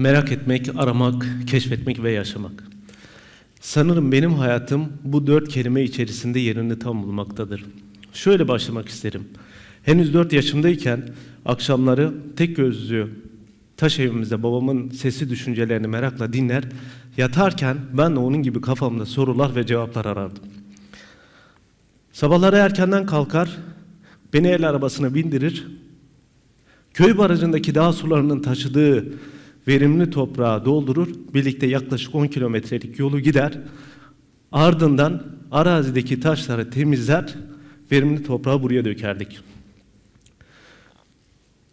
Merak etmek, aramak, keşfetmek ve yaşamak. Sanırım benim hayatım bu dört kelime içerisinde yerini tam bulmaktadır. Şöyle başlamak isterim. Henüz dört yaşımdayken akşamları tek gözlü taş evimizde babamın sesi düşüncelerini merakla dinler, yatarken ben de onun gibi kafamda sorular ve cevaplar arardım. Sabahları erkenden kalkar, beni el arabasına bindirir, köy barajındaki dağ sularının taşıdığı verimli toprağı doldurur, birlikte yaklaşık 10 kilometrelik yolu gider, ardından arazideki taşları temizler, verimli toprağı buraya dökerdik.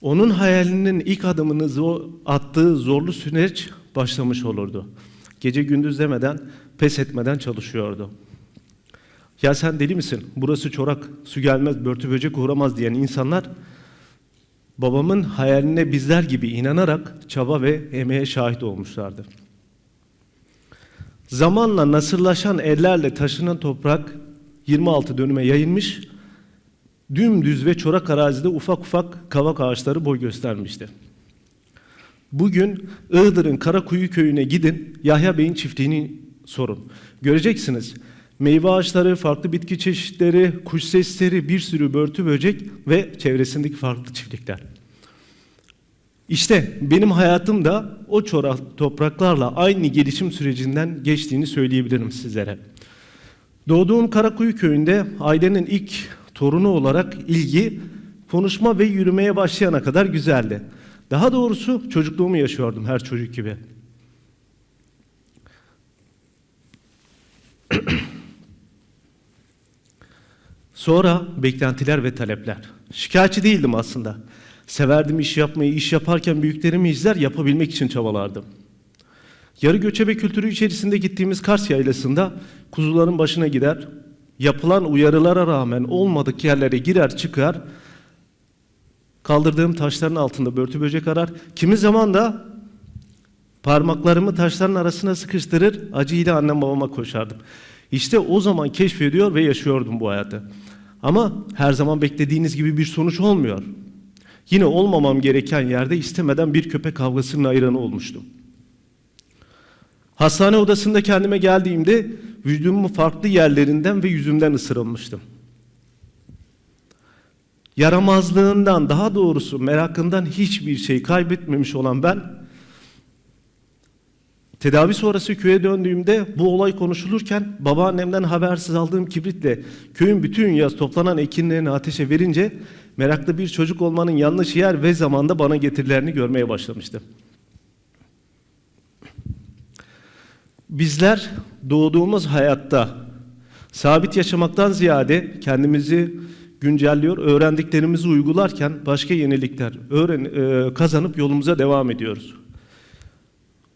Onun hayalinin ilk adımını zo- attığı zorlu süreç başlamış olurdu. Gece gündüz demeden, pes etmeden çalışıyordu. Ya sen deli misin? Burası çorak, su gelmez, börtü böcek uğramaz diyen insanlar babamın hayaline bizler gibi inanarak çaba ve emeğe şahit olmuşlardı. Zamanla nasırlaşan ellerle taşınan toprak 26 dönüme yayılmış, dümdüz ve çorak arazide ufak ufak kavak ağaçları boy göstermişti. Bugün Iğdır'ın Karakuyu köyüne gidin, Yahya Bey'in çiftliğini sorun. Göreceksiniz meyve ağaçları, farklı bitki çeşitleri, kuş sesleri, bir sürü börtü böcek ve çevresindeki farklı çiftlikler. İşte benim hayatım da o çorak topraklarla aynı gelişim sürecinden geçtiğini söyleyebilirim sizlere. Doğduğum Karakuyu köyünde ailenin ilk torunu olarak ilgi, konuşma ve yürümeye başlayana kadar güzeldi. Daha doğrusu çocukluğumu yaşıyordum her çocuk gibi. Sonra beklentiler ve talepler. Şikayetçi değildim aslında. Severdim iş yapmayı, iş yaparken büyüklerimi izler, yapabilmek için çabalardım. Yarı göçebe kültürü içerisinde gittiğimiz Kars yaylasında kuzuların başına gider, yapılan uyarılara rağmen olmadık yerlere girer çıkar, kaldırdığım taşların altında börtü böcek arar, kimi zaman da parmaklarımı taşların arasına sıkıştırır, acıyla annem babama koşardım. İşte o zaman keşfediyor ve yaşıyordum bu hayatı. Ama her zaman beklediğiniz gibi bir sonuç olmuyor. Yine olmamam gereken yerde istemeden bir köpek kavgasının ayranı olmuştum. Hastane odasında kendime geldiğimde vücudumun farklı yerlerinden ve yüzümden ısırılmıştım. Yaramazlığından daha doğrusu merakından hiçbir şey kaybetmemiş olan ben Tedavi sonrası köye döndüğümde bu olay konuşulurken babaannemden habersiz aldığım kibritle köyün bütün yaz toplanan ekinlerini ateşe verince meraklı bir çocuk olmanın yanlış yer ve zamanda bana getirilerini görmeye başlamıştım. Bizler doğduğumuz hayatta sabit yaşamaktan ziyade kendimizi güncelliyor, öğrendiklerimizi uygularken başka yenilikler öğren, e, kazanıp yolumuza devam ediyoruz.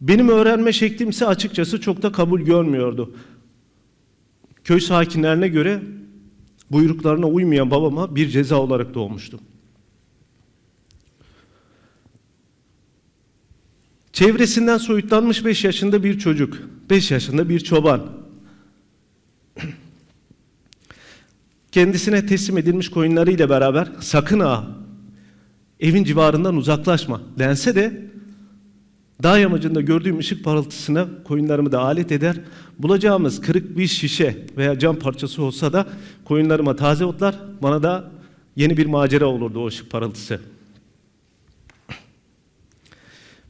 Benim öğrenme şeklimse açıkçası çok da kabul görmüyordu. Köy sakinlerine göre buyruklarına uymayan babama bir ceza olarak doğmuştum. Çevresinden soyutlanmış 5 yaşında bir çocuk, 5 yaşında bir çoban. Kendisine teslim edilmiş koyunlarıyla beraber sakın ha evin civarından uzaklaşma dense de Dağ yamacında gördüğüm ışık parıltısına koyunlarımı da alet eder. Bulacağımız kırık bir şişe veya cam parçası olsa da koyunlarıma taze otlar, bana da yeni bir macera olurdu o ışık parıltısı.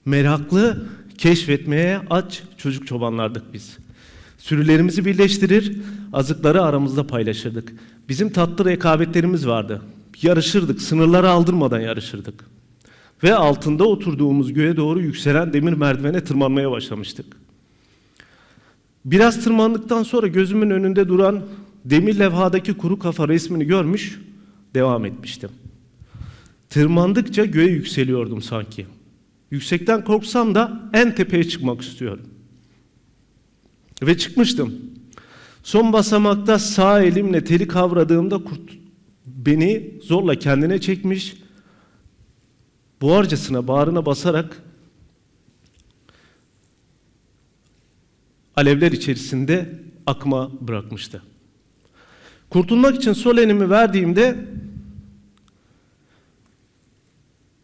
Meraklı, keşfetmeye aç çocuk çobanlardık biz. Sürülerimizi birleştirir, azıkları aramızda paylaşırdık. Bizim tatlı rekabetlerimiz vardı. Yarışırdık, sınırları aldırmadan yarışırdık ve altında oturduğumuz göğe doğru yükselen demir merdivene tırmanmaya başlamıştık. Biraz tırmandıktan sonra gözümün önünde duran demir levhadaki kuru kafa resmini görmüş, devam etmiştim. Tırmandıkça göğe yükseliyordum sanki. Yüksekten korksam da en tepeye çıkmak istiyorum. Ve çıkmıştım. Son basamakta sağ elimle teli kavradığımda kurt beni zorla kendine çekmiş, boğarcasına bağrına basarak alevler içerisinde akma bırakmıştı. Kurtulmak için sol elimi verdiğimde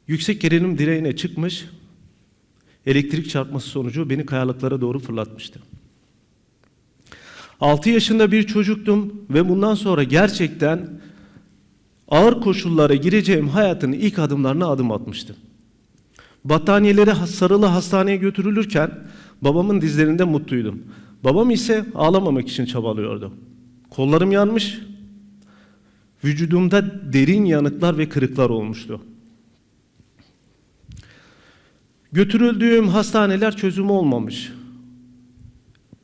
yüksek gerilim direğine çıkmış, elektrik çarpması sonucu beni kayalıklara doğru fırlatmıştı. 6 yaşında bir çocuktum ve bundan sonra gerçekten ağır koşullara gireceğim hayatın ilk adımlarına adım atmıştım. Battaniyeleri sarılı hastaneye götürülürken babamın dizlerinde mutluydum. Babam ise ağlamamak için çabalıyordu. Kollarım yanmış, vücudumda derin yanıklar ve kırıklar olmuştu. Götürüldüğüm hastaneler çözüm olmamış.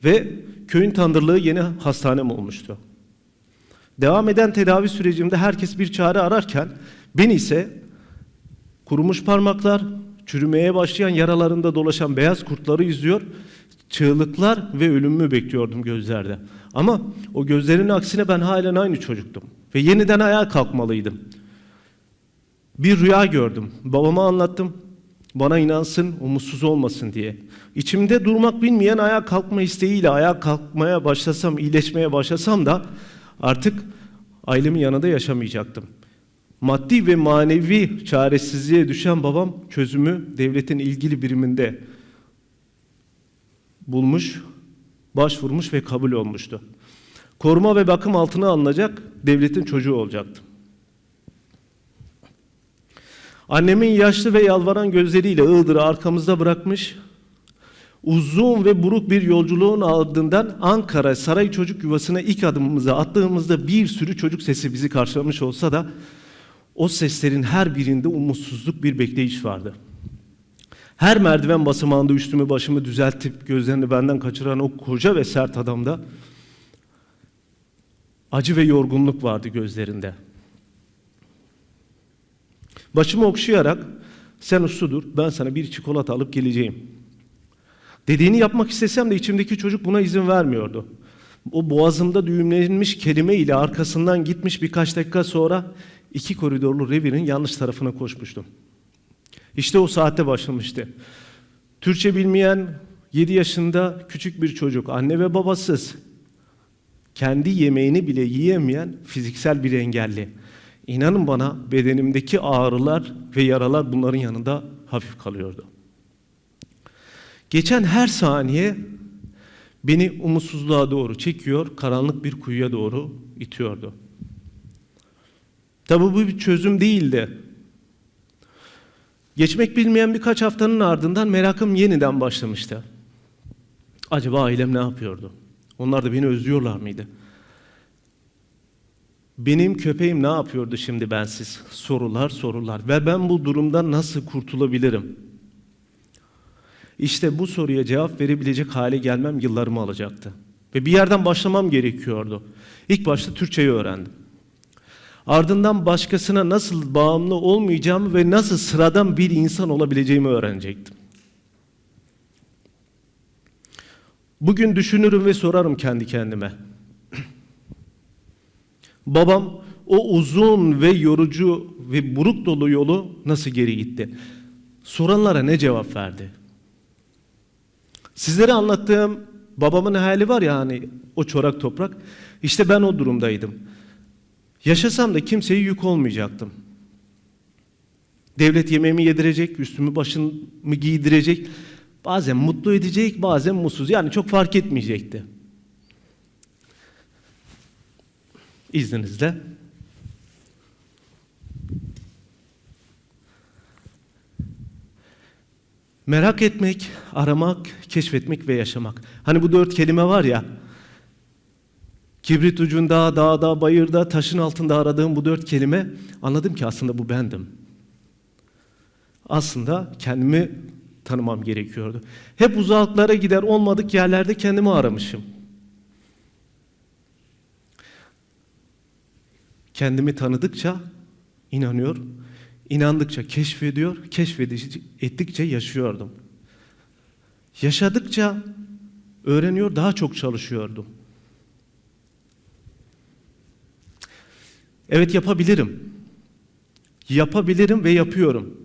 Ve köyün tandırlığı yeni hastanem olmuştu. Devam eden tedavi sürecimde herkes bir çare ararken ben ise kurumuş parmaklar, çürümeye başlayan yaralarında dolaşan beyaz kurtları izliyor, çığlıklar ve ölümümü bekliyordum gözlerde. Ama o gözlerin aksine ben halen aynı çocuktum ve yeniden ayağa kalkmalıydım. Bir rüya gördüm. Babama anlattım. Bana inansın, umutsuz olmasın diye. İçimde durmak bilmeyen ayağa kalkma isteğiyle ayağa kalkmaya başlasam, iyileşmeye başlasam da artık ailemin yanında yaşamayacaktım. Maddi ve manevi çaresizliğe düşen babam çözümü devletin ilgili biriminde bulmuş, başvurmuş ve kabul olmuştu. Koruma ve bakım altına alınacak devletin çocuğu olacaktım. Annemin yaşlı ve yalvaran gözleriyle Iğdır'ı arkamızda bırakmış, uzun ve buruk bir yolculuğun ardından Ankara Saray Çocuk Yuvası'na ilk adımımızı attığımızda bir sürü çocuk sesi bizi karşılamış olsa da o seslerin her birinde umutsuzluk bir bekleyiş vardı. Her merdiven basamağında üstümü başımı düzeltip gözlerini benden kaçıran o koca ve sert adamda acı ve yorgunluk vardı gözlerinde. Başımı okşayarak sen usludur ben sana bir çikolata alıp geleceğim. Dediğini yapmak istesem de içimdeki çocuk buna izin vermiyordu. O boğazımda düğümlenmiş kelime ile arkasından gitmiş birkaç dakika sonra iki koridorlu revirin yanlış tarafına koşmuştum. İşte o saatte başlamıştı. Türkçe bilmeyen 7 yaşında küçük bir çocuk, anne ve babasız, kendi yemeğini bile yiyemeyen fiziksel bir engelli. İnanın bana bedenimdeki ağrılar ve yaralar bunların yanında hafif kalıyordu. Geçen her saniye beni umutsuzluğa doğru çekiyor, karanlık bir kuyuya doğru itiyordu. Tabi bu bir çözüm değildi. Geçmek bilmeyen birkaç haftanın ardından merakım yeniden başlamıştı. Acaba ailem ne yapıyordu? Onlar da beni özlüyorlar mıydı? Benim köpeğim ne yapıyordu şimdi bensiz? Sorular sorular. Ve ben bu durumdan nasıl kurtulabilirim? İşte bu soruya cevap verebilecek hale gelmem yıllarımı alacaktı. Ve bir yerden başlamam gerekiyordu. İlk başta Türkçeyi öğrendim. Ardından başkasına nasıl bağımlı olmayacağımı ve nasıl sıradan bir insan olabileceğimi öğrenecektim. Bugün düşünürüm ve sorarım kendi kendime. Babam o uzun ve yorucu ve buruk dolu yolu nasıl geri gitti? Soranlara ne cevap verdi? Sizlere anlattığım babamın hali var ya hani o çorak toprak. İşte ben o durumdaydım. Yaşasam da kimseye yük olmayacaktım. Devlet yemeğimi yedirecek, üstümü başımı giydirecek. Bazen mutlu edecek, bazen mutsuz. Yani çok fark etmeyecekti. İzninizle. Merak etmek, aramak, keşfetmek ve yaşamak. Hani bu dört kelime var ya, kibrit ucunda, dağda, bayırda, taşın altında aradığım bu dört kelime, anladım ki aslında bu bendim. Aslında kendimi tanımam gerekiyordu. Hep uzaklara gider, olmadık yerlerde kendimi aramışım. Kendimi tanıdıkça inanıyor, inandıkça keşfediyor, keşfettikçe yaşıyordum. Yaşadıkça öğreniyor, daha çok çalışıyordum. Evet yapabilirim. Yapabilirim ve yapıyorum.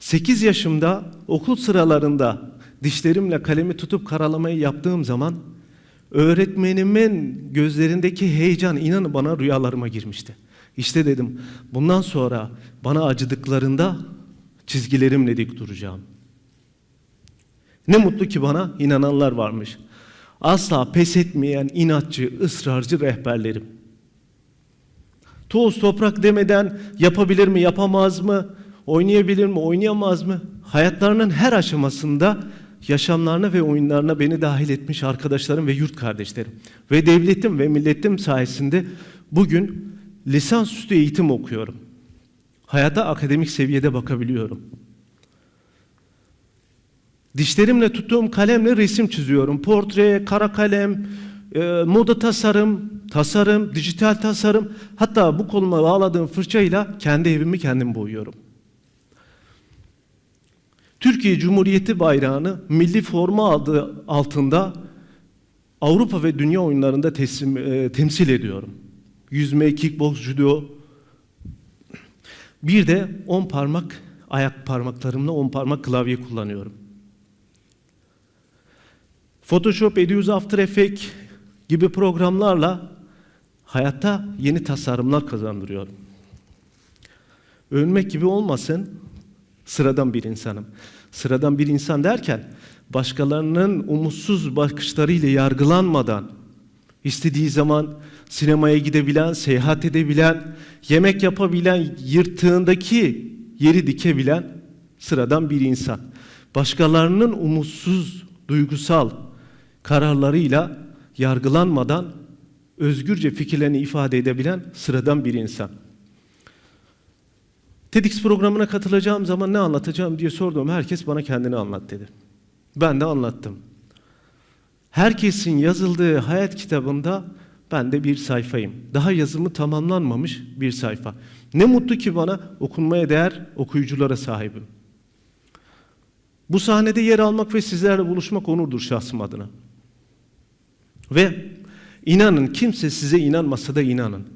8 yaşımda okul sıralarında dişlerimle kalemi tutup karalamayı yaptığım zaman öğretmenimin gözlerindeki heyecan inanın bana rüyalarıma girmişti. İşte dedim bundan sonra bana acıdıklarında çizgilerimle dik duracağım. Ne mutlu ki bana inananlar varmış. Asla pes etmeyen inatçı, ısrarcı rehberlerim. Toz toprak demeden yapabilir mi, yapamaz mı, oynayabilir mi, oynayamaz mı? Hayatlarının her aşamasında yaşamlarına ve oyunlarına beni dahil etmiş arkadaşlarım ve yurt kardeşlerim. Ve devletim ve milletim sayesinde bugün lisansüstü eğitim okuyorum. Hayata akademik seviyede bakabiliyorum. Dişlerimle tuttuğum kalemle resim çiziyorum. Portre, kara kalem, e, moda tasarım, tasarım, dijital tasarım. Hatta bu koluma bağladığım fırçayla kendi evimi kendim boyuyorum. Türkiye Cumhuriyeti bayrağını milli forma adı altında Avrupa ve dünya oyunlarında teslim, e, temsil ediyorum. Yüzme, kickbox, judo. Bir de 10 parmak ayak parmaklarımla 10 parmak klavye kullanıyorum. Photoshop, Edius After Effects gibi programlarla hayatta yeni tasarımlar kazandırıyorum. Ölmek gibi olmasın, sıradan bir insanım. Sıradan bir insan derken başkalarının umutsuz bakışlarıyla yargılanmadan istediği zaman sinemaya gidebilen, seyahat edebilen, yemek yapabilen, yırtığındaki yeri dikebilen sıradan bir insan. Başkalarının umutsuz, duygusal kararlarıyla yargılanmadan özgürce fikirlerini ifade edebilen sıradan bir insan. TEDx programına katılacağım zaman ne anlatacağım diye sorduğum herkes bana kendini anlat dedi. Ben de anlattım. Herkesin yazıldığı hayat kitabında ben de bir sayfayım. Daha yazımı tamamlanmamış bir sayfa. Ne mutlu ki bana okunmaya değer okuyuculara sahibim. Bu sahnede yer almak ve sizlerle buluşmak onurdur şahsım adına. Ve inanın kimse size inanmasa da inanın.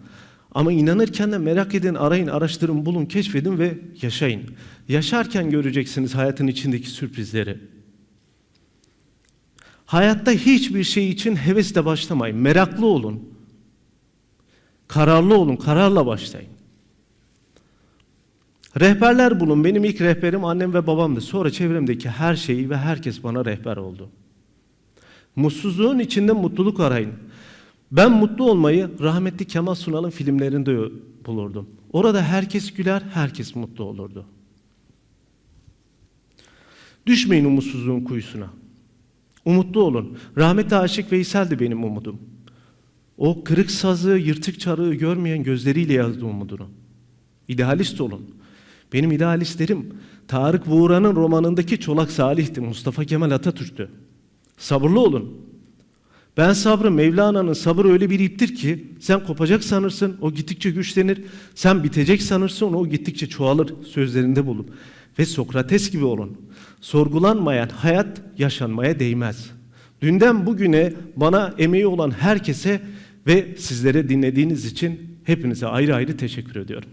Ama inanırken de merak edin, arayın, araştırın, bulun, keşfedin ve yaşayın. Yaşarken göreceksiniz hayatın içindeki sürprizleri. Hayatta hiçbir şey için hevesle başlamayın. Meraklı olun. Kararlı olun, kararla başlayın. Rehberler bulun. Benim ilk rehberim annem ve babamdı. Sonra çevremdeki her şeyi ve herkes bana rehber oldu. Mutsuzluğun içinde mutluluk arayın. Ben mutlu olmayı rahmetli Kemal Sunal'ın filmlerinde bulurdum. Orada herkes güler, herkes mutlu olurdu. Düşmeyin umutsuzluğun kuyusuna. Umutlu olun. Rahmetli Aşık Veysel de benim umudum. O kırık sazı, yırtık çarığı görmeyen gözleriyle yazdı umudunu. İdealist olun. Benim idealistlerim Tarık Buğra'nın romanındaki Çolak Salih'ti, Mustafa Kemal Atatürk'tü. Sabırlı olun. Ben sabrı Mevlana'nın sabır öyle bir iptir ki sen kopacak sanırsın o gittikçe güçlenir. Sen bitecek sanırsın o gittikçe çoğalır sözlerinde bulun. Ve Sokrates gibi olun. Sorgulanmayan hayat yaşanmaya değmez. Dünden bugüne bana emeği olan herkese ve sizlere dinlediğiniz için hepinize ayrı ayrı teşekkür ediyorum.